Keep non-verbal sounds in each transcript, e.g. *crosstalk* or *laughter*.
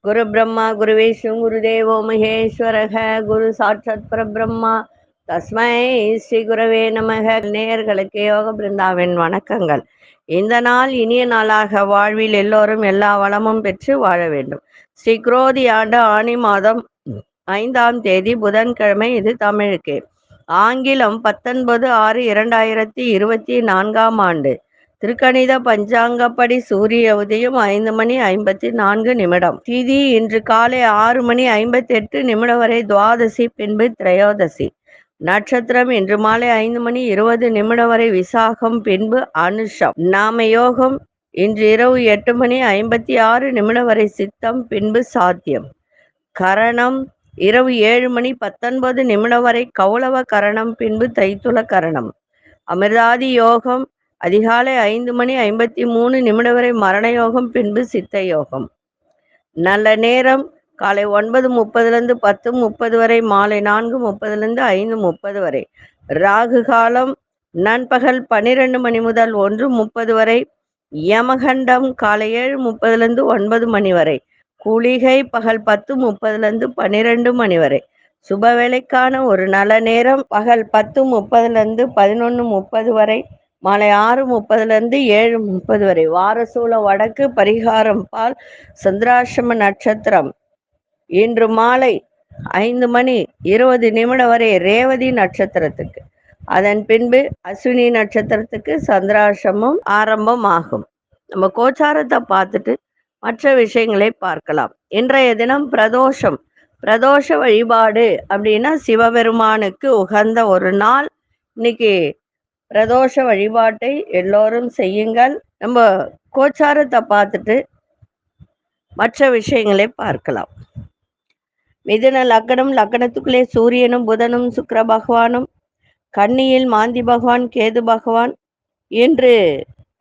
குரு பிரம்மா குரு விஷ்ணு குரு தேவோ மகேஸ்வரக குரு சாட்சாத் பரபிரம்மா. தஸ்மை ஸ்ரீ குரவே நமக. நேயர்களுக்கு யோக பிருந்தாவின் வணக்கங்கள். இந்த நாள் இனிய நாளாக வாழ்வில் எல்லோரும் எல்லா வளமும் பெற்று வாழ வேண்டும். ஸ்ரீ குரோதி ஆண்டு ஆணி மாதம் ஐந்தாம் தேதி புதன்கிழமை இது தமிழுக்கு. ஆங்கிலம் பத்தொன்பது ஆறு இரண்டாயிரத்தி இருபத்தி நான்காம் ஆண்டு. திருக்கணித பஞ்சாங்கப்படி சூரிய உதயம் ஐந்து மணி ஐம்பத்தி நான்கு நிமிடம். திதி இன்று காலை ஆறு மணி ஐம்பத்தி எட்டு நிமிடம் வரை துவாதசி பின்பு திரையோதசி. நட்சத்திரம் இன்று மாலை ஐந்து மணி இருபது நிமிடம் வரை விசாகம் பின்பு அனுஷம். நாம யோகம் இன்று இரவு எட்டு மணி ஐம்பத்தி ஆறு நிமிடம் வரை சித்தம் பின்பு சாத்தியம். கரணம் இரவு ஏழு மணி பத்தொன்பது நிமிடம் வரை கௌளவ கரணம் பின்பு தைத்துள கரணம். அமிர்தாதி யோகம் அதிகாலை ஐந்து மணி ஐம்பத்தி மூணு நிமிடம் வரை மரண யோகம் பின்பு சித்த யோகம். நல்ல நேரம் காலை ஒன்பது முப்பதுலேருந்து பத்து முப்பது வரை மாலை நான்கு முப்பதுலேருந்து ஐந்து முப்பது வரை. ராகு காலம் நண்பகல் பன்னிரெண்டு மணி முதல் ஒன்று முப்பது வரை. யமகண்டம் காலை ஏழு முப்பதுலேருந்து ஒன்பது மணி வரை. குளிகை பகல் பத்து முப்பதுலேருந்து பன்னிரெண்டு மணி வரை. சுப வேலைக்கான ஒரு நல்ல நேரம் பகல் பத்து முப்பதுலேருந்து பதினொன்று முப்பது வரை மாலை ஆறு முப்பதுலேருந்து ஏழு முப்பது வரை. வாரசூல வடக்கு பரிகாரம் பால் சந்திராசிரம நட்சத்திரம். இன்று மாலை ஐந்து மணி இருபது நிமிடம் வரை ரேவதி நட்சத்திரத்துக்கு. அதன் பின்பு அஸ்வினி நட்சத்திரத்துக்கு சந்திராசிரமம் ஆரம்பமாகும். நம்ம கோச்சாரத்தை பார்த்துட்டு மற்ற விஷயங்களை பார்க்கலாம். இன்றைய தினம் பிரதோஷம். பிரதோஷ வழிபாடு அப்படின்னா சிவபெருமானுக்கு உகந்த ஒரு நாள். இன்னைக்கு பிரதோஷ வழிபாட்டை எல்லோரும் செய்யுங்கள். நம்ம கோச்சாரத்தை பார்த்துட்டு மற்ற விஷயங்களை பார்க்கலாம். மிதுன லக்னம் லக்னத்துக்குள்ளே சூரியனும் புதனும் சுக்கர பகவானும் கன்னியில் மாந்தி பகவான் கேது பகவான் இன்று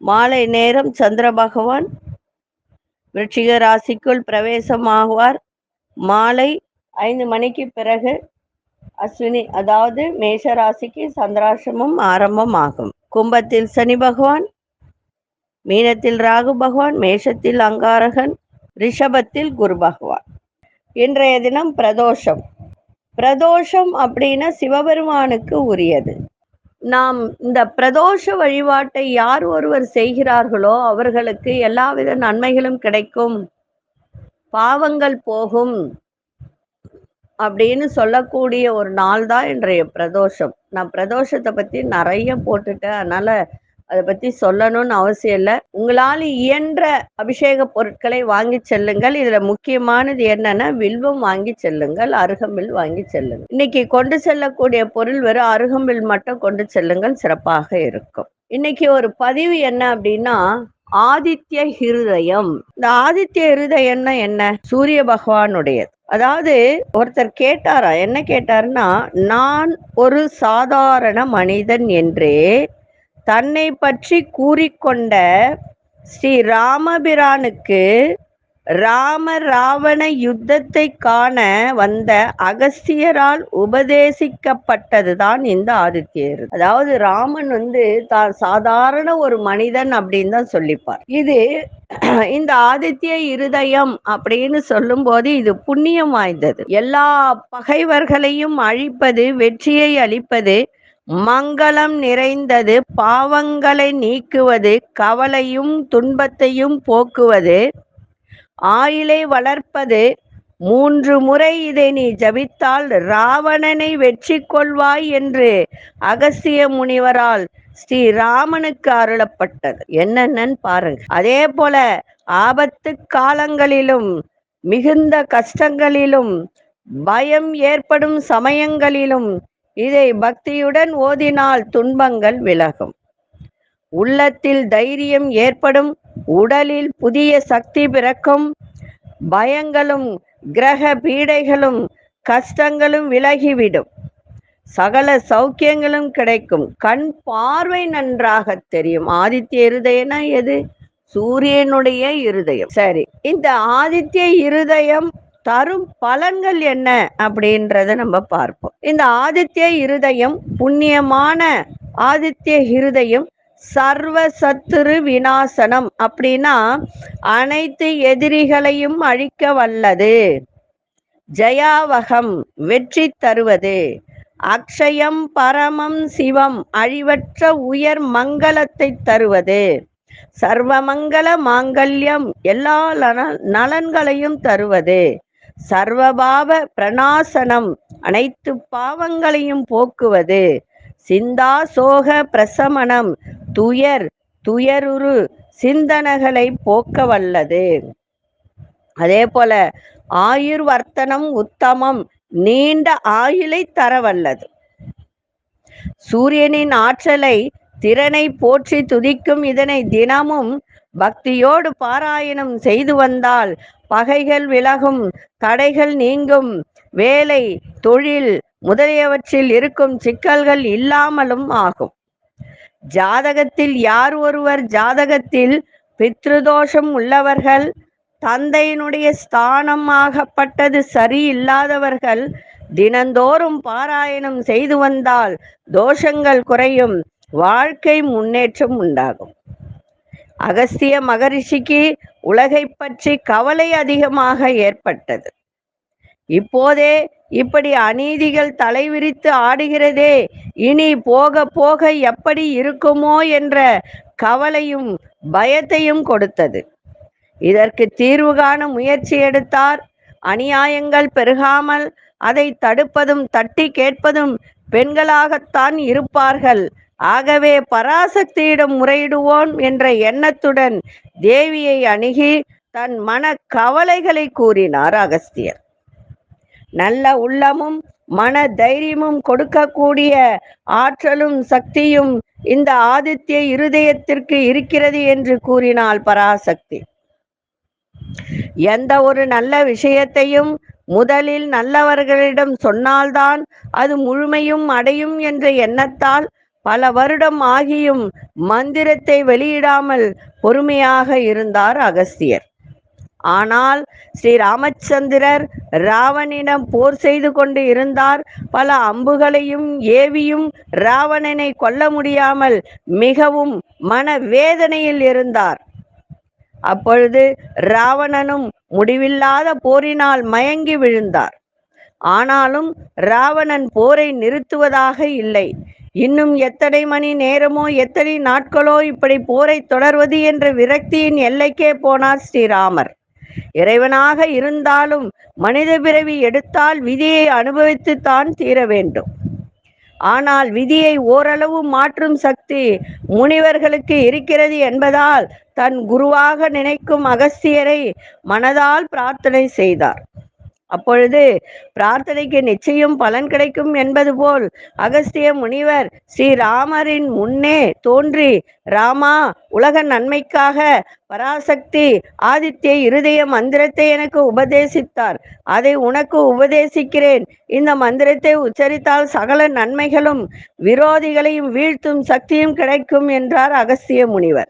மாலை நேரம் சந்திர பகவான் விருட்சிக ராசிக்குள் பிரவேசமாகுவார். மாலை ஐந்து மணிக்கு பிறகு அஸ்வினி அதாவது மேஷ ராசிக்கு சந்திராசிரமம் ஆரம்பமாகும். கும்பத்தில் சனி பகவான் மீனத்தில் ராகு பகவான் மேஷத்தில் அங்காரகன் ரிஷபத்தில் குரு பகவான். இன்றைய தினம் பிரதோஷம். பிரதோஷம் அப்படின்னா சிவபெருமானுக்கு உரியது. நாம் இந்த பிரதோஷ வழிபாட்டை யார் ஒருவர் செய்கிறார்களோ அவர்களுக்கு எல்லாவித நன்மைகளும் கிடைக்கும். பாவங்கள் போகும் அப்படின்னு சொல்லக்கூடிய ஒரு நாள் தான் இன்றைய பிரதோஷம். நான் பிரதோஷத்தை பத்தி நிறைய போட்டுட்டேன். அதனால அதை பத்தி சொல்லணும்னு அவசியம் இல்லை. உங்களால் இயன்ற அபிஷேக பொருட்களை வாங்கி செல்லுங்கள். இதுல முக்கியமானது என்னன்னா வில்வம் வாங்கி செல்லுங்கள் அருகம்பில் வாங்கி செல்லுங்கள். இன்னைக்கு கொண்டு செல்லக்கூடிய பொருள் வெறும் அருகம்பில் மட்டும் கொண்டு செல்லுங்கள் சிறப்பாக இருக்கும். இன்னைக்கு ஒரு பதிவு என்ன அப்படின்னா ஆதித்ய ஹிருதயம். இந்த ஆதித்ய ஹிருதயம்னா என்ன? சூரிய பகவானுடையது. அதாவது ஒருத்தர் கேட்டாரா? என்ன கேட்டாருன்னா நான் ஒரு சாதாரண மனிதன் என்றே தன்னை பற்றி கூறிக்கொண்ட ஸ்ரீ ராமபிரானுக்கு ராம ராவண யுத்தத்தை காண வந்த அகஸ்தியரால் உபதேசிக்கப்பட்டதுதான் இந்த ஆதித்யர். அதாவது ராமன் வந்து தான் சாதாரண ஒரு மனிதன் அப்படின்னு தான் சொல்லிப்பார். இது *clears throat* இந்த ஆதித்ய இருதயம் அப்படின்னு சொல்லும்போது இது புண்ணியம் வாய்ந்தது. எல்லா பகைவர்களையும் அழிப்பது வெற்றியை அளிப்பது மங்களம் நிறைந்தது பாவங்களை நீக்குவது கவலையும் துன்பத்தையும் போக்குவது. ஆயிலை வளர்ப்பது மூன்று முறை இதை நீ ஜபித்தால் ராவணனை வெற்றி கொள்வாய் என்று அகசிய முனிவரால் ஸ்ரீ ராமனுக்கு அருளப்பட்டது. என்னென்னு பாருங்க. அதே போல ஆபத்து காலங்களிலும் மிகுந்த கஷ்டங்களிலும் பயம் ஏற்படும் சமயங்களிலும் இதை பக்தியுடன் ஓதினால் துன்பங்கள் விலகும். உள்ளத்தில் தைரியம் ஏற்படும் உடலில் புதிய சக்தி பிறக்கும் பயங்களும் கிரக பீடைகளும் கஷ்டங்களும் விலகிவிடும். சகல சௌக்கியங்களும் கிடைக்கும். கண் பார்வை நன்றாக தெரியும். ஆதித்ய இருதயனா எது? சூரியனுடைய இருதயம். சரி இந்த ஆதித்ய இருதயம் தரும் பலன்கள் என்ன அப்படின்றத நம்ம பார்ப்போம். இந்த ஆதித்ய இருதயம் புண்ணியமான ஆதித்ய இருதயம் சர்வ சத்துரு விநாசனம் அப்படின்னா அனைத்து எதிரிகளையும் அழிக்க வல்லது. ஜயாவகம் வெற்றி தருவது. அக்ஷயம் பரமம் சிவம் அழிவற்ற உயர் மங்களத்தை தருவது. சர்வமங்கல மாங்கல்யம் எல்லா நலன்களையும் தருவது. சர்வபாவ பிரணாசனம். அனைத்து பாவங்களையும் போக்குவது. சிந்தா சோக பிரசமனம். துயர் துயருரு சிந்தனைகளை போக்க வல்லது அதே போல ஆயுர்வர்த்தனம் உத்தமம். நீண்ட ஆயுளை தர வல்லது சூரியனின் ஆற்றலை திறனை போற்றி துதிக்கும் இதனை தினமும் பக்தியோடு பாராயணம் செய்து வந்தால் பகைகள் விலகும் தடைகள் நீங்கும் வேலை தொழில் முதலியவற்றில் இருக்கும் சிக்கல்கள் இல்லாமலும் ஆகும். ஜாதகத்தில் யார் ஒருவர் ஜாதகத்தில் பித்ருதோஷம் உள்ளவர்கள் தந்தையினுடைய ஸ்தானம் ஆகப்பட்டது சரியில்லாதவர்கள் தினந்தோறும் பாராயணம் செய்து வந்தால் தோஷங்கள் குறையும் வாழ்க்கை முன்னேற்றம் உண்டாகும். அகஸ்திய மகரிஷிக்கு உலகை பற்றி கவலை அதிகமாக ஏற்பட்டது. இப்போதே இப்படி அநீதிகள் தலைவிரித்து ஆடுகிறதே இனி போக போக எப்படி இருக்குமோ என்ற கவலையும் பயத்தையும் கொடுத்தது. இதற்கு தீர்வு காண முயற்சி எடுத்தார். அநியாயங்கள் பெருகாமல் அதை தடுப்பதும் தட்டி கேட்பதும் பெண்களாகத்தான் இருப்பார்கள். ஆகவே பராசக்தியிடம் முறையிடுவோம் என்ற எண்ணத்துடன் தேவியை அணுகி தன் மன கவலைகளை கூறினார் அகஸ்தியர். நல்ல உள்ளமும் மன தைரியமும் கொடுக்கக்கூடிய ஆற்றலும் சக்தியும் இந்த ஆதித்ய இருதயத்திற்கு இருக்கிறது என்று கூறினாள் பராசக்தி. எந்த ஒரு நல்ல விஷயத்தையும் முதலில் நல்லவர்களிடம் சொன்னால்தான் அது முழுமையும் அடையும் என்ற எண்ணத்தால் பல வருடம் ஆகியும் மந்திரத்தை வெளியிடாமல் பொறுமையாக இருந்தார் அகஸ்தியர். ஆனால் ஸ்ரீ ராமச்சந்திரர் ராவணிடம் போர் செய்து கொண்டு இருந்தார். பல அம்புகளையும் ஏவியும் ராவணனை கொல்ல முடியாமல் மிகவும் மன வேதனையில் இருந்தார். அப்பொழுது ராவணனும் முடிவில்லாத போரினால் மயங்கி விழுந்தார். ஆனாலும் ராவணன் போரை நிறுத்துவதாக இல்லை. இன்னும் எத்தனை மணி நேரமோ எத்தனை நாட்களோ இப்படி போரை தொடர்வது என்ற விரக்தியின் எல்லைக்கே போனார் ஸ்ரீராமர். இறைவனாக இருந்தாலும் மனித பிறவி எடுத்தால் விதியை அனுபவித்துத்தான் தீர வேண்டும். ஆனால் விதியை ஓரளவு மாற்றும் சக்தி முனிவர்களுக்கு இருக்கிறது என்பதால் தன் குருவாக நினைக்கும் அகஸ்தியரை மனதால் பிரார்த்தனை செய்தார். அப்பொழுது பிரார்த்தனைக்கு நிச்சயம் பலன் கிடைக்கும் என்பது போல் அகஸ்திய முனிவர் ஸ்ரீராமரின் முன்னே தோன்றி ராமா உலக நன்மைக்காக பராசக்தி ஆதித்ய இருதய மந்திரத்தை எனக்கு உபதேசித்தார். அதை உனக்கு உபதேசிக்கிறேன். இந்த மந்திரத்தை உச்சரித்தால் சகல நன்மைகளும் விரோதிகளையும் வீழ்த்தும் சக்தியும் கிடைக்கும் என்றார் அகஸ்திய முனிவர்.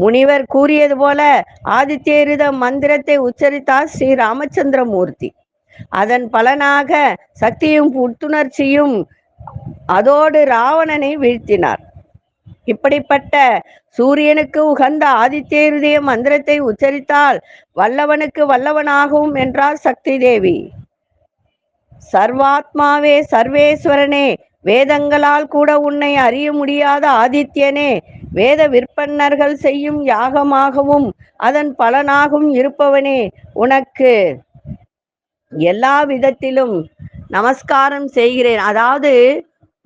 முனிவர் கூறியது போல ஆதித்யருத மந்திரத்தை உச்சரித்தார் ஸ்ரீ ராமச்சந்திரமூர்த்தி. அதன் பலனாக சக்தியும் புத்துணர்ச்சியும் அதோடு ராவணனை வீழ்த்தினார். இப்படிப்பட்ட சூரியனுக்கு உகந்த ஆதித்யருதய மந்திரத்தை உச்சரித்தால் வல்லவனுக்கு வல்லவனாகும் என்றார் சக்தி தேவி சர்வாத்மாவே சர்வேஸ்வரனே வேதங்களால் கூட உன்னை அறிய முடியாத ஆதித்யனே வேத விற்பன்னர்கள் செய்யும் யாகமாகவும் அதன் பலனாகவும் இருப்பவனே உனக்கு. எல்லா விதத்திலும் நமஸ்காரம் செய்கிறேன். அதாவது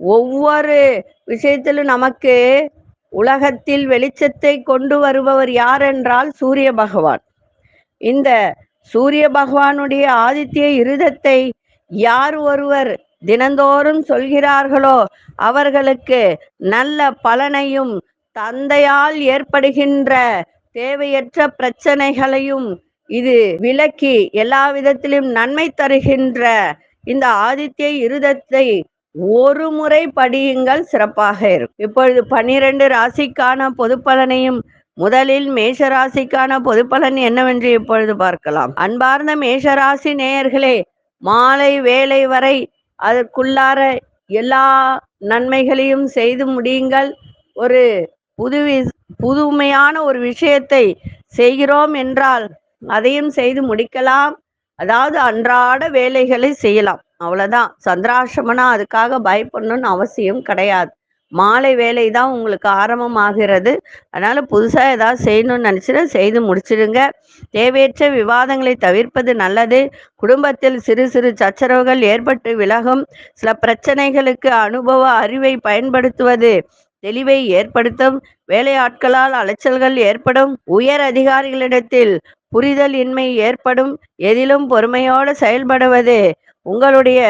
ஒவ்வொரு விஷயத்திலும் நமக்கு உலகத்தில் வெளிச்சத்தை கொண்டு வருபவர் யார் என்றால் சூரிய பகவான். இந்த சூரிய பகவானுடைய ஆதித்ய இருதத்தை யார் ஒருவர் தினந்தோறும் சொல்கிறார்களோ அவர்களுக்கு நல்ல பலனையும் தந்தையால் ஏற்படுகின்ற தேவையற்ற பிரச்சனைகளையும் இது விலக்கி எல்லா விதத்திலும் நன்மை தருகின்ற இந்த ஆதித்ய இருதத்தை ஒரு முறை படியுங்கள் சிறப்பாக இருக்கும். இப்பொழுது பனிரெண்டு ராசிக்கான பொது பலனையும் முதலில் மேஷ ராசிக்கான பொது பலன் என்னவென்று இப்பொழுது பார்க்கலாம். அன்பார்ந்த மேஷராசி நேயர்களே மாலை வேலை வரை அதற்குள்ளார எல்லா நன்மைகளையும் செய்து முடியுங்கள். ஒரு புதுவி புதுமையான ஒரு விஷயத்தை செய்கிறோம் என்றால் அதையும் செய்து முடிக்கலாம். அதாவது அன்றாட வேலைகளை செய்யலாம். அவ்வளவுதான். சந்திராசிரமனா அதுக்காக பயப்படணும்னு அவசியம் கிடையாது. மாலை வேலை தான் உங்களுக்கு ஆரம்பமாகிறது. அதனால புதுசா ஏதாவது செய்யணும்னு நினைச்சுன்னா செய்து முடிச்சிடுங்க. தேவையற்ற விவாதங்களை தவிர்ப்பது நல்லது. குடும்பத்தில் சிறு சிறு சச்சரவுகள் ஏற்பட்டு விலகும். சில பிரச்சனைகளுக்கு அனுபவ அறிவை பயன்படுத்துவது தெளிவை ஏற்படுத்தும் வேலையாட்களால் அலைச்சல்கள் ஏற்படும் உயர் அதிகாரிகளிடத்தில் புரிதல் இன்மை ஏற்படும் எதிலும் பொறுமையோடு செயல்படுவது உங்களுடைய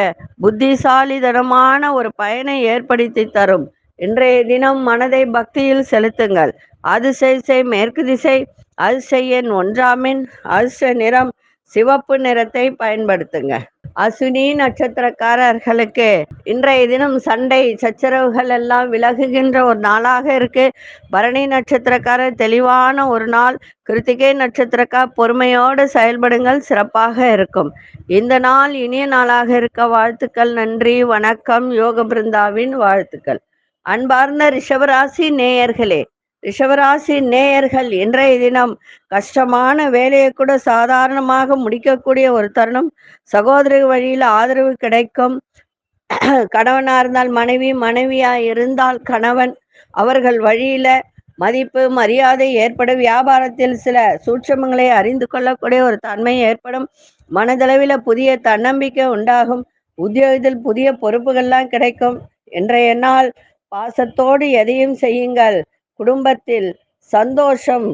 புத்திசாலிதனமான ஒரு பயனை ஏற்படுத்தி தரும். இன்றைய தினம் மனதை பக்தியில் செலுத்துங்கள். அதிசை மேற்கு திசை அதிசயன் ஒன்றாமின் அதிச நிறம் சிவப்பு நிறத்தை பயன்படுத்துங்க. அசுனி நட்சத்திரக்காரர்களுக்கு இன்றைய தினம் சண்டை சச்சரவுகள் எல்லாம் விலகுகின்ற ஒரு நாளாக இருக்கு. பரணி நட்சத்திரக்காரர் தெளிவான ஒரு நாள். கிருத்திகை நட்சத்திரக்கார் பொறுமையோடு செயல்படுங்கள் சிறப்பாக இருக்கும். இந்த நாள் இனிய நாளாக இருக்க வாழ்த்துக்கள் நன்றி வணக்கம் யோக பிருந்தாவின் வாழ்த்துக்கள். அன்பார்ந்த ரிஷபராசி நேயர்களே ரிஷவராசி நேயர்கள் இன்றைய தினம் கஷ்டமான வேலையை கூட சாதாரணமாக முடிக்கக்கூடிய ஒரு தருணம். சகோதரி வழியில் ஆதரவு கிடைக்கும். கணவனா இருந்தால் மனைவி மனைவியா இருந்தால் கணவன். அவர்கள் வழியில மதிப்பு மரியாதை ஏற்படும். வியாபாரத்தில் சில சூட்சமங்களை அறிந்து கொள்ளக்கூடிய ஒரு தன்மை ஏற்படும். மனதளவில் புதிய தன்னம்பிக்கை உண்டாகும். உத்தியோகத்தில் புதிய பொறுப்புகள்லாம் கிடைக்கும். இன்றைய நாள் பாசத்தோடு எதையும் செய்யுங்கள். குடும்பத்தில் சந்தோஷம்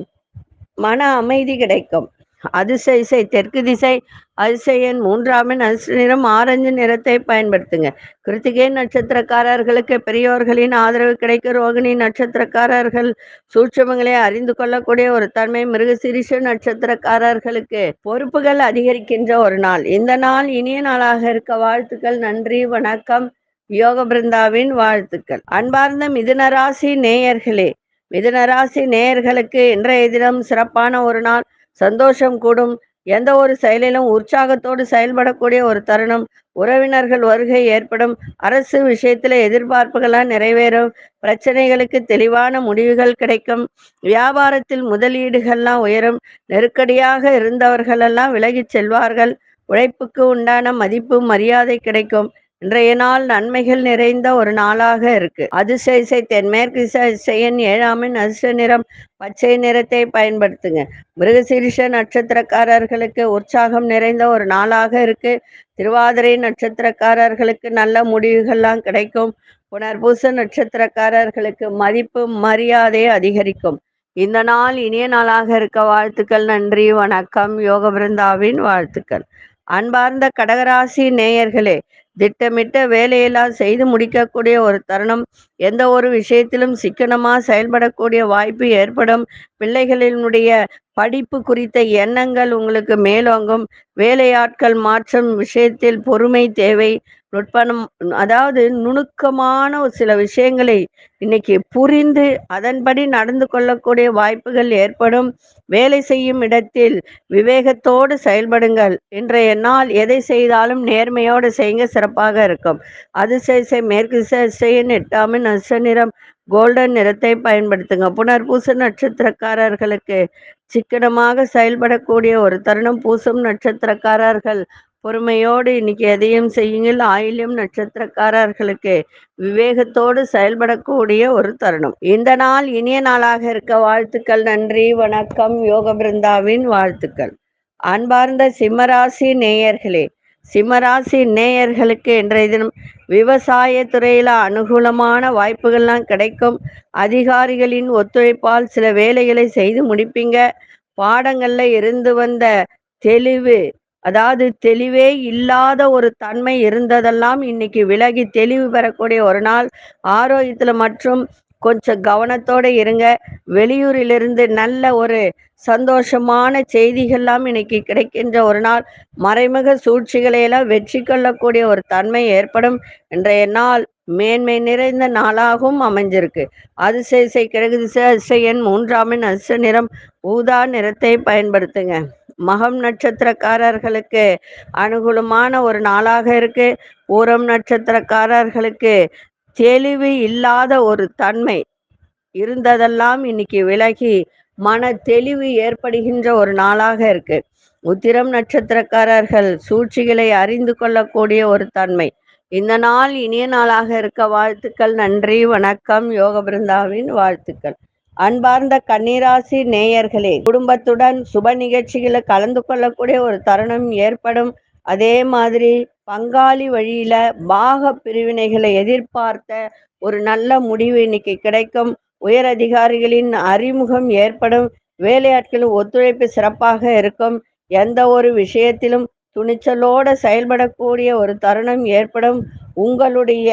மன அமைதி கிடைக்கும். அதிசய தெற்கு திசை அதிசயன் மூன்றாமின் அதிர்ஷ்ட நிறம் ஆரஞ்சு நிறத்தை பயன்படுத்துங்க. கிருத்திகை நட்சத்திரக்காரர்களுக்கு பெரியோர்களின் ஆதரவு கிடைக்கும் ரோகிணி நட்சத்திரக்காரர்கள் சூட்சமங்களை அறிந்து கொள்ளக்கூடிய ஒரு தன்மை மிருகசிரிஷ நட்சத்திரக்காரர்களுக்கு பொறுப்புகள் அதிகரிக்கின்ற ஒரு நாள். இந்த நாள் இனிய நாளாக இருக்க வாழ்த்துக்கள் நன்றி வணக்கம். யோக பிருந்தாவின் வாழ்த்துக்கள். அன்பார்ந்த மிதுனராசி நேயர்களே மிதுனராசி நேயர்களுக்கு இன்றைய தினம் சிறப்பான ஒரு நாள். சந்தோஷம் கூடும். எந்த ஒரு செயலிலும் உற்சாகத்தோடு செயல்படக்கூடிய ஒரு தருணம். உறவினர்கள் வருகை ஏற்படும். அரசு விஷயத்துல எதிர்பார்ப்புகளால் நிறைவேறும். பிரச்சனைகளுக்கு தெளிவான முடிவுகள் கிடைக்கும். வியாபாரத்தில் முதலீடுகள்லாம் உயரும். நெருக்கடியாக இருந்தவர்களெல்லாம் விலகிச் செல்வார்கள். உழைப்புக்கு உண்டான மதிப்பு மரியாதை கிடைக்கும். இன்றைய நாள் நன்மைகள் நிறைந்த ஒரு நாளாக இருக்கு. அதிசயசை தென்மேற்கு செயன் ஏழாமின் அதிர்ஷ்ட நிறம் பச்சை நிறத்தை பயன்படுத்துங்க. மிருகசீரிஷ நட்சத்திரக்காரர்களுக்கு உற்சாகம் நிறைந்த ஒரு நாளாக இருக்கு. திருவாதிரை நட்சத்திரக்காரர்களுக்கு நல்ல முடிவுகள்லாம் கிடைக்கும். புனர்பூச நட்சத்திரக்காரர்களுக்கு மதிப்பு மரியாதை அதிகரிக்கும். இந்த நாள் இனிய நாளாக இருக்க வாழ்த்துக்கள் நன்றி வணக்கம். யோக பிருந்தாவின் வாழ்த்துக்கள். அன்பார்ந்த கடகராசி நேயர்களே திட்டமிட்ட வேலையெல்லாம் செய்து முடிக்கக்கூடிய ஒரு தருணம். எந்த ஒரு விஷயத்திலும் சிக்கனமாக செயல்படக்கூடிய வாய்ப்பு ஏற்படும். பிள்ளைகளினுடைய படிப்பு குறித்த எண்ணங்கள் உங்களுக்கு மேலோங்கும். வேலையாட்கள் மாற்றம் விஷயத்தில் பொறுமை தேவை. நுட்பணம் அதாவது நுணுக்கமான ஒரு சில விஷயங்களை இன்னைக்கு புரிந்து அதன்படி நடந்து கொள்ளக்கூடிய வாய்ப்புகள் ஏற்படும். வேலை செய்யும் இடத்தில் விவேகத்தோடு செயல்படுங்கள். இன்றைய நாள் எதை செய்தாலும் நேர்மையோடு செய்யுங்க சிறப்பாக இருக்கும். அதிசய மேற்கு செய்ய எட்டாமின் நச நிறம் கோல்டன் நிறத்தை பயன்படுத்துங்க. புனர்பூச நட்சத்திரக்காரர்களுக்கு சிக்கனமாக செயல்படக்கூடிய ஒரு தருணம் பூசும் நட்சத்திரக்காரர்கள். பொறுமையோடு இன்னைக்கு எதையும் செய்யுங்கள். ஆயிலும் நட்சத்திரக்காரர்களுக்கு விவேகத்தோடு செயல்படக்கூடிய ஒரு தருணம். இந்த நாள் இனிய நாளாக இருக்க வாழ்த்துக்கள். நன்றி வணக்கம். யோக பிருந்தாவின் வாழ்த்துக்கள். அன்பார்ந்த சிம்மராசி நேயர்களே சிம்மராசி நேயர்களுக்கு இன்றைய தினம் விவசாய துறையில அனுகூலமான வாய்ப்புகள்லாம் கிடைக்கும். அதிகாரிகளின் ஒத்துழைப்பால் சில வேலைகளை செய்து முடிப்பீங்க. பாடங்கள்ல இருந்து வந்த தெளிவு அதாவது தெளிவே இல்லாத ஒரு தன்மை இருந்ததெல்லாம் இன்னைக்கு விலகி தெளிவு பெறக்கூடிய ஒரு நாள். ஆரோக்கியத்துல மற்றும் கொஞ்சம் கவனத்தோட இருங்க. வெளியூரிலிருந்து நல்ல ஒரு சந்தோஷமான செய்திகள்லாம் இன்னைக்கு கிடைக்கின்ற ஒரு நாள். மறைமுக சூழ்ச்சிகளை எல்லாம் வெற்றி கொள்ளக்கூடிய ஒரு தன்மை ஏற்படும். இன்றைய நாள் மேன்மை நிறைந்த நாளாகவும் அமைஞ்சிருக்கு. அதிசய கிழக்கு திசை அதிசயன் மூன்றாமின் அதிர்ஷ்ட நிறம் ஊதா நிறத்தை பயன்படுத்துங்க. மகம் நட்சத்திரக்காரர்களுக்கு அனுகூலமான ஒரு நாளாக இருக்கு. பூரம் நட்சத்திரக்காரர்களுக்கு தெளிவு இல்லாத ஒரு தன்மை இருந்ததெல்லாம் இன்னைக்கு விலகி மன தெளிவு ஏற்படுகின்ற ஒரு நாளாக இருக்கு. உத்திரம் நட்சத்திரக்காரர்கள் சூழ்ச்சிகளை அறிந்து கொள்ளக்கூடிய ஒரு தன்மை. இந்த நாள் இனிய நாளாக இருக்க வாழ்த்துக்கள். நன்றி. வணக்கம். யோக பிருந்தாவின் வாழ்த்துக்கள். அன்பார்ந்த கன்னிராசி நேயர்களே குடும்பத்துடன் சுப நிகழ்ச்சிகளை கலந்து கொள்ளக்கூடிய ஒரு தருணம் ஏற்படும். அதே மாதிரி பங்காளி வழியில பாக பிரிவினைகளை எதிர்பார்த்த ஒரு நல்ல முடிவு இன்னைக்கு கிடைக்கும். உயர் அதிகாரிகளின் அறிமுகம் ஏற்படும். வேலையாட்களின் ஒத்துழைப்பு சிறப்பாக இருக்கும். எந்த ஒரு விஷயத்திலும் துணிச்சலோடு செயல்படக்கூடிய ஒரு தருணம் ஏற்படும். உங்களுடைய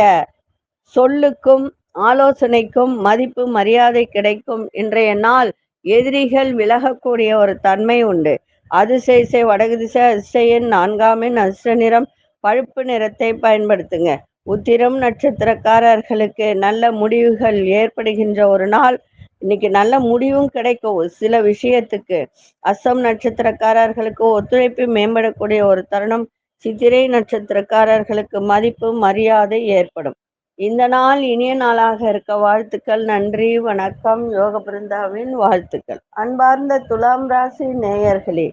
சொல்லுக்கும் ஆலோசனைக்கும் மதிப்பு மரியாதை கிடைக்கும். இன்றைய நாள் எதிரிகள் விலகக்கூடிய ஒரு தன்மை உண்டு. அதிசய வடகு திசை அதிசயன் நான்காமின் அதிர்ஷ்ட நிறம். பழுப்பு நிறத்தை பயன்படுத்துங்க. உத்திரம் நட்சத்திரக்காரர்களுக்கு நல்ல முடிவுகள் ஏற்படுகின்ற ஒரு நாள். இன்னைக்கு நல்ல முடிவும் கிடைக்கும் சில விஷயத்துக்கு. அசம் நட்சத்திரக்காரர்களுக்கு ஒத்துழைப்பு மேம்படக்கூடிய ஒரு தருணம். சித்திரை நட்சத்திரக்காரர்களுக்கு மதிப்பு மரியாதை ஏற்படும். இந்த நாள் இனிய நாளாக இருக்க வாழ்த்துக்கள் நன்றி வணக்கம் யோக பிருந்தாவின் வாழ்த்துக்கள். அன்பார்ந்த துலாம் ராசி நேயர்களே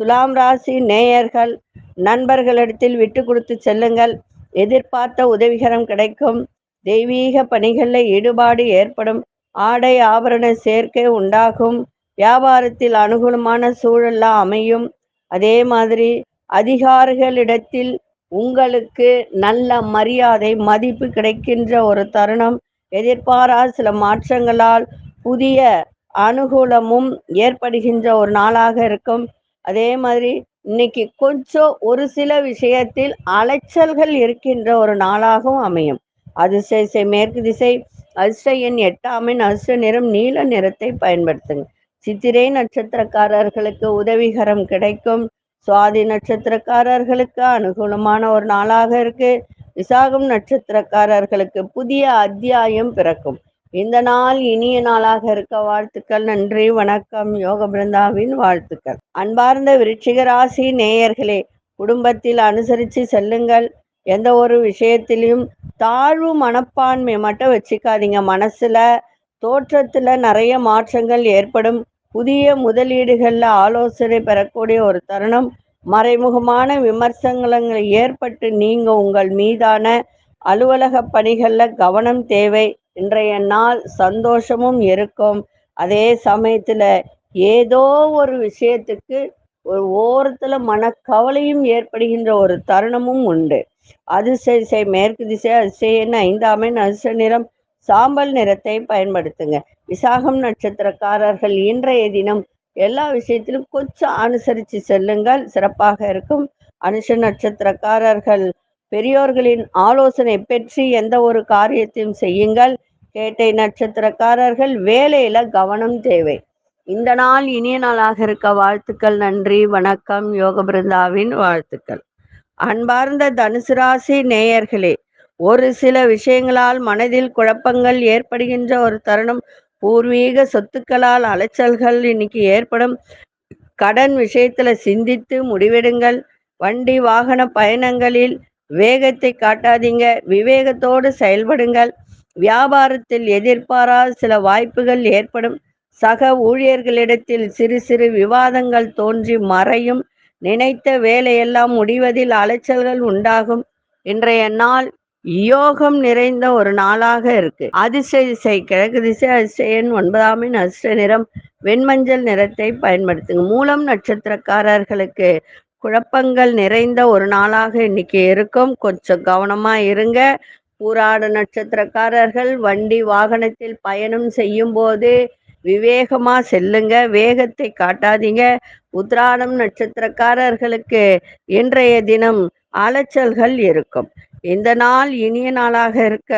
துலாம் ராசி நேயர்கள் நண்பர்களிடத்தில் விட்டு கொடுத்து செல்லுங்கள். எதிர்பார்த்த உதவிகரம் கிடைக்கும். தெய்வீக பணிகளில் ஈடுபாடு ஏற்படும். ஆடை ஆபரண சேர்க்கை உண்டாகும். வியாபாரத்தில் அனுகூலமான சூழல்லாம் அமையும். அதே மாதிரி அதிகாரிகளிடத்தில் உங்களுக்கு நல்ல மரியாதை மதிப்பு கிடைக்கின்ற ஒரு தருணம். எதிர்பாரா சில மாற்றங்களால் புதிய அனுகூலமும் ஏற்படுகின்ற ஒரு நாளாக இருக்கும். அதே மாதிரி இன்னைக்கு கொஞ்சம் ஒரு சில விஷயத்தில் அலைச்சல்கள் இருக்கின்ற ஒரு நாளாகவும் அமையும். அதிசய மேற்கு திசை அதிர்ஷ்ட எண் எட்டாமின் அதிர்ஷ்ட நிறம் நீல நிறத்தை பயன்படுத்துங்க. சித்திரை நட்சத்திரக்காரர்களுக்கு உதவிகரம் கிடைக்கும். சுவாதி நட்சத்திரக்காரர்களுக்கு அனுகூலமான ஒரு நாளாக இருக்கு. விசாகம் நட்சத்திரக்காரர்களுக்கு புதிய அத்தியாயம் பிறக்கும். இந்த நாள் இனிய நாளாக இருக்க வாழ்த்துக்கள் நன்றி வணக்கம் யோக பிருந்தாவின் வாழ்த்துக்கள். அன்பார்ந்த விருட்சிக ராசி நேயர்களே குடும்பத்தில் அனுசரித்து செல்லுங்கள். எந்த ஒரு விஷயத்திலையும் தாழ்வு மனப்பான்மை மட்டும் வச்சுக்காதீங்க. மனசுல தோற்றத்துல நிறைய மாற்றங்கள் ஏற்படும். புதிய முதலீடுகளில் ஆலோசனை பெறக்கூடிய ஒரு தருணம். மறைமுகமான விமர்சனங்கள் ஏற்பட்டு நீங்க உங்கள் மீதான அலுவலக பணிகளில் கவனம் தேவை. இன்றைய நாள் சந்தோஷமும் இருக்கும். அதே சமயத்தில் ஏதோ ஒரு விஷயத்துக்கு ஒரு ஓரத்தில் மனக்கவலையும் ஏற்படுகின்ற ஒரு தருணமும் உண்டு. அதிசய மேற்கு திசை அதிசயன்னு ஐந்தாமே அதிர்ஷ்ட நிறம் சாம்பல் நிறத்தை பயன்படுத்துங்க. விசாகம் நட்சத்திரக்காரர்கள் இன்றைய தினம் எல்லா விஷயத்திலும் கொஞ்சம் அனுசரித்து செல்லுங்கள். சிறப்பாக இருக்கும். அனுஷ நட்சத்திரக்காரர்கள் பெரியோர்களின் ஆலோசனை பெற்று எந்த ஒரு காரியத்தையும் செய்யுங்கள். கேட்டை நட்சத்திரக்காரர்கள் வேலையில கவனம் தேவை. இந்த நாள் இனிய நாளாக இருக்க வாழ்த்துக்கள் நன்றி வணக்கம். யோக பிருந்தாவின் வாழ்த்துக்கள். அன்பார்ந்த தனுசு ராசி நேயர்களே ஒரு சில விஷயங்களால் மனதில் குழப்பங்கள் ஏற்படுகின்ற ஒரு தருணம். பூர்வீக சொத்துக்களால் அலைச்சல்கள் இன்னைக்கு ஏற்படும். கடன் விஷயத்துல சிந்தித்து முடிவெடுங்கள். வண்டி வாகன பயணங்களில் வேகத்தை காட்டாதீங்க. விவேகத்தோடு செயல்படுங்கள். வியாபாரத்தில் எதிர்பாராத சில வாய்ப்புகள் ஏற்படும். சக ஊழியர்களிடத்தில் சிறு சிறு விவாதங்கள் தோன்றி மறையும். நினைத்த வேலையெல்லாம் முடிவதில் அலைச்சல்கள் உண்டாகும். இன்றைய நாள் யோகம் நிறைந்த ஒரு நாளாக இருக்கு. அதிசய திசை கிழக்கு திசை அதிசயன் ஒன்பதாமின் அதிர்ஷ்ட நிறம் வெண்மஞ்சள் நிறத்தை பயன்படுத்துங்க. மூலம் நட்சத்திரக்காரர்களுக்கு குழப்பங்கள் நிறைந்த ஒரு நாளாக இன்னைக்கு இருக்கும். கொஞ்சம் கவனமா இருங்க. பூராட நட்சத்திரக்காரர்கள் வண்டி வாகனத்தில் பயணம் செய்யும் போது விவேகமா செல்லுங்க. வேகத்தை காட்டாதீங்க. உத்ராடம் நட்சத்திரக்காரர்களுக்கு இன்றைய தினம் அலைச்சல்கள் இருக்கும். இந்த நாள் இனிய நாளாக இருக்க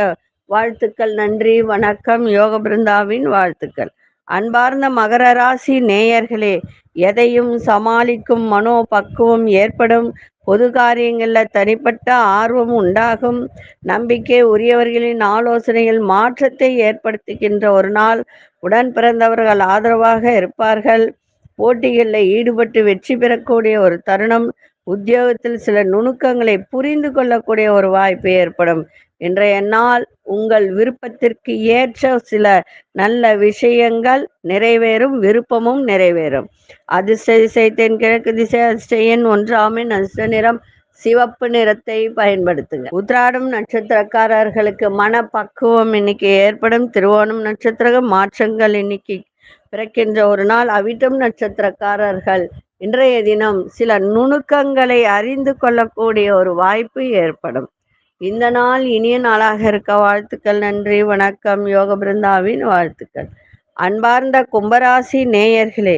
வாழ்த்துக்கள் நன்றி வணக்கம் யோக பிருந்தாவின் வாழ்த்துக்கள். அன்பார்ந்த மகர ராசி நேயர்களே எதையும் சமாளிக்கும் மனோ பக்குவம் ஏற்படும். பொது காரியங்களில் தனிப்பட்ட ஆர்வம் உண்டாகும். நம்பிக்கை உரியவர்களின் ஆலோசனைகள் மாற்றத்தை ஏற்படுத்துகின்ற ஒரு நாள். உடன் பிறந்தவர்கள் ஆதரவாக இருப்பார்கள். போட்டிகளில் ஈடுபட்டு வெற்றி பெறக்கூடிய ஒரு தருணம். உத்தியோகத்தில் சில நுணுக்கங்களை புரிந்து கொள்ளக்கூடிய ஒரு வாய்ப்பு ஏற்படும். இன்றைய நாள் உங்கள் விருப்பத்திற்கு ஏற்ற சில நல்ல விஷயங்கள் நிறைவேறும் விருப்பமும் நிறைவேறும். அதிர்ஷ்ட திசை தென்கிழக்கு திசை அதிர்ஷ்ட ஒன்றாமின் அதிர்ஷ்ட நிறம் சிவப்பு நிறத்தை பயன்படுத்துங்க. உத்ராடம் நட்சத்திரக்காரர்களுக்கு மன பக்குவம் இன்னைக்கு ஏற்படும். திருவோணம் நட்சத்திரம் மாற்றங்கள் இன்னைக்கு பிறக்கின்ற ஒரு நாள். அவிட்டம் நட்சத்திரக்காரர்கள் இன்றைய தினம் சில நுணுக்கங்களை அறிந்து கொள்ளக்கூடிய ஒரு வாய்ப்பு ஏற்படும். இந்த நாள் இனிய நாளாக இருக்க வாழ்த்துக்கள் நன்றி வணக்கம். யோக பிருந்தாவின் வாழ்த்துக்கள். அன்பார்ந்த கும்பராசி நேயர்களே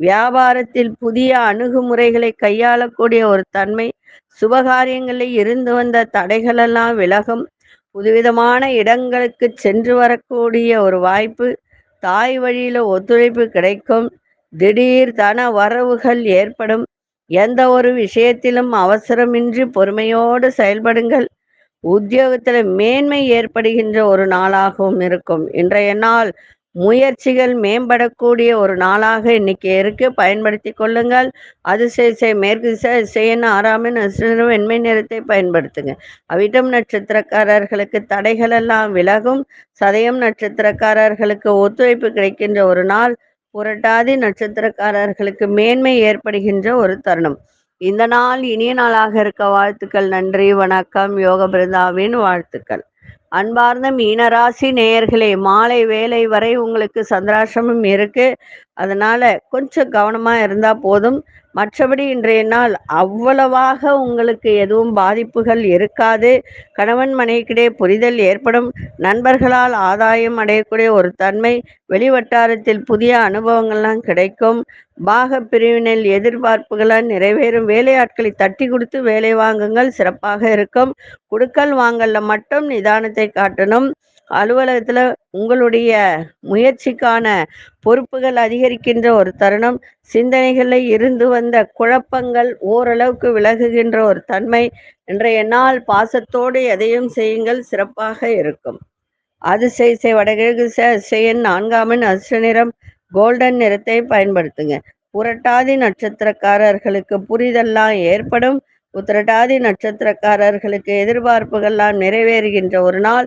வியாபாரத்தில் புதிய அணுகுமுறைகளை கையாளக்கூடிய ஒரு தன்மை சுபகாரியங்களில் இருந்து வந்த தடைகளெல்லாம் விலகும். புதுவிதமான இடங்களுக்கு சென்று வரக்கூடிய ஒரு வாய்ப்பு தாய் வழியில ஒத்துழைப்பு கிடைக்கும். திடீர் தன வரவுகள் ஏற்படும். எந்த ஒரு விஷயத்திலும் அவசரமின்றி பொறுமையோடு செயல்படுங்கள். உத்தியோகத்தில் மேன்மை ஏற்படுகின்ற ஒரு நாளாகவும் இருக்கும். இன்றைய நாள் முயற்சிகள் மேம்படக்கூடிய ஒரு நாளாக இன்னைக்கு இருக்கு. பயன்படுத்தி கொள்ளுங்கள். அதிசய மேற்கு திசையன் ஆறாமின் வெண்மை நிறத்தை பயன்படுத்துங்க. அவிட்டம் நட்சத்திரக்காரர்களுக்கு தடைகள் எல்லாம் விலகும். சதயம் நட்சத்திரக்காரர்களுக்கு ஒத்துழைப்பு கிடைக்கின்ற ஒரு நாள். புரட்டாதி நட்சத்திரக்காரர்களுக்கு மேன்மை ஏற்படுகின்ற ஒரு தருணம். இந்த நாள் இனிய நாளாக இருக்க வாழ்த்துக்கள் நன்றி வணக்கம் யோக பிருந்தாவின் வாழ்த்துக்கள். அன்பார்ந்த மீனராசி நேயர்களே மாலை வேலை வரை உங்களுக்கு சந்திராசிரமம் இருக்கு. அதனால கொஞ்சம் கவனமா இருந்தா போதும். மற்றபடி இன்றைய நாள் அவ்வளவாக உங்களுக்கு எதுவும் பாதிப்புகள் இருக்காது. கணவன் மனைக்கிடையே புரிதல் ஏற்படும். நண்பர்களால் ஆதாயம் அடையக்கூடிய ஒரு தன்மை வெளிவட்டாரத்தில் புதிய அனுபவங்கள்லாம் கிடைக்கும். பாக பிரிவினில் எதிர்பார்ப்புகளால் நிறைவேறும். வேலையாட்களை தட்டி கொடுத்து வேலை வாங்குங்கள் சிறப்பாக இருக்கும். குடுக்கல் வாங்கல்ல மட்டும் நிதானத்தை காட்டணும். அலுவலகத்தில் உங்களுடைய முயற்சிக்கான பொறுப்புகள் அதிகரிக்கின்ற ஒரு தருணம் சிந்தனைகளில் இருந்து வந்த குழப்பங்கள் ஓரளவுக்கு விலகுகின்ற ஒரு தன்மை இன்றைய நாள் பாசத்தோடு எதையும் செய்யுங்கள் சிறப்பாக இருக்கும். அதிசய வடகிழக்கு செயன் நான்காமன் அசுர நிறம் கோல்டன் நிறத்தை பயன்படுத்துங்க. புரட்டாதி நட்சத்திரக்காரர்களுக்கு புரிதெல்லாம் ஏற்படும். உத்திரட்டாதி நட்சத்திரக்காரர்களுக்கு எதிர்பார்ப்புகள்லாம் நிறைவேறுகின்ற ஒரு நாள்